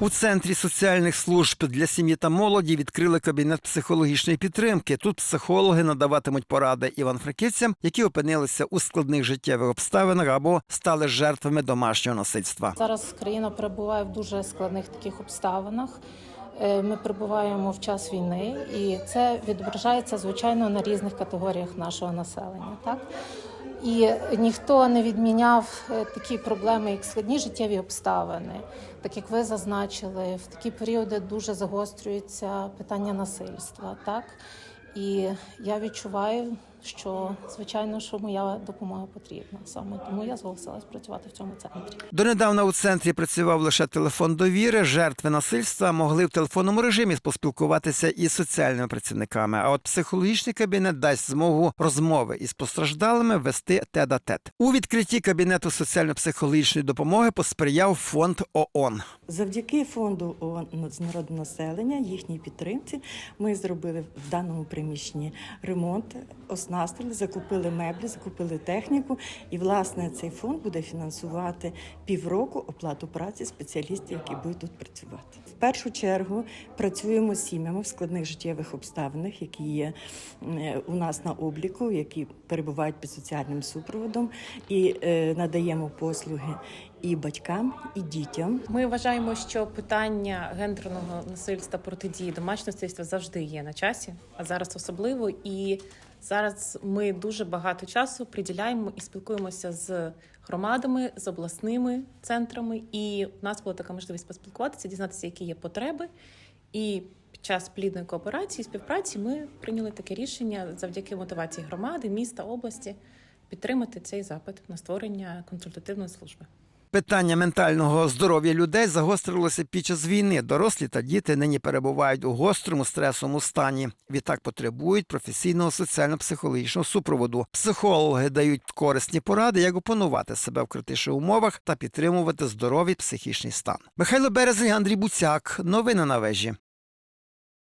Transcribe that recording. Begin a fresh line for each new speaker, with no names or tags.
У центрі соціальних служб для сім'ї та молоді відкрили кабінет психологічної підтримки. Тут психологи надаватимуть поради іван-франківцям, які опинилися у складних життєвих обставинах або стали жертвами домашнього насильства.
Зараз країна перебуває в дуже складних таких обставинах. Е, Ми перебуваємо в час війни, і це відображається звичайно на різних категоріях нашого населення. Так і ніхто не відміняв е, такі проблеми, як складні життєві обставини, так як ви зазначили, в такі періоди дуже загострюється питання насильства. Так і я відчуваю, що звичайно, що моя допомога потрібна. Саме тому я зголосилась працювати в цьому центрі.
Донедавна у центрі працював лише телефон довіри. Жертви насильства могли в телефонному режимі поспілкуватися із соціальними працівниками. А от психологічний кабінет дасть змогу розмови із постраждалими вести тет-а-тет. У відкритті кабінету соціально-психологічної допомоги посприяв фонд ООН.
Завдяки фонду ООН з народного населення, їхній підтримці, ми зробили в даному приміщенні ремонт, оснастили, закупили меблі, закупили техніку. І власне цей фонд буде фінансувати півроку оплату праці спеціалістів, які будуть тут працювати. В першу чергу працюємо з сім'ями в складних життєвих обставинах, які є у нас на обліку, які перебувають під соціальним супроводом, і е, надаємо послуги і батькам, і дітям.
Ми вважаємо, що питання гендерного насильства протидії домашнього насильства завжди є на часі, а зараз особливо. І зараз ми дуже багато часу приділяємо і спілкуємося з громадами, з обласними центрами. І в нас була така можливість поспілкуватися, дізнатися, які є потреби. І під час плідної кооперації, співпраці ми прийняли таке рішення завдяки мотивації громади, міста, області підтримати цей запит на створення консультативної служби.
Питання ментального здоров'я людей загострилося під час війни. Дорослі та діти нині перебувають у гострому стресовому стані. Відтак потребують професійного соціально-психологічного супроводу. Психологи дають корисні поради, як опанувати себе в критичних умовах та підтримувати здоровий психічний стан. Михайло Березень, Андрій Буцяк. Новини на вежі.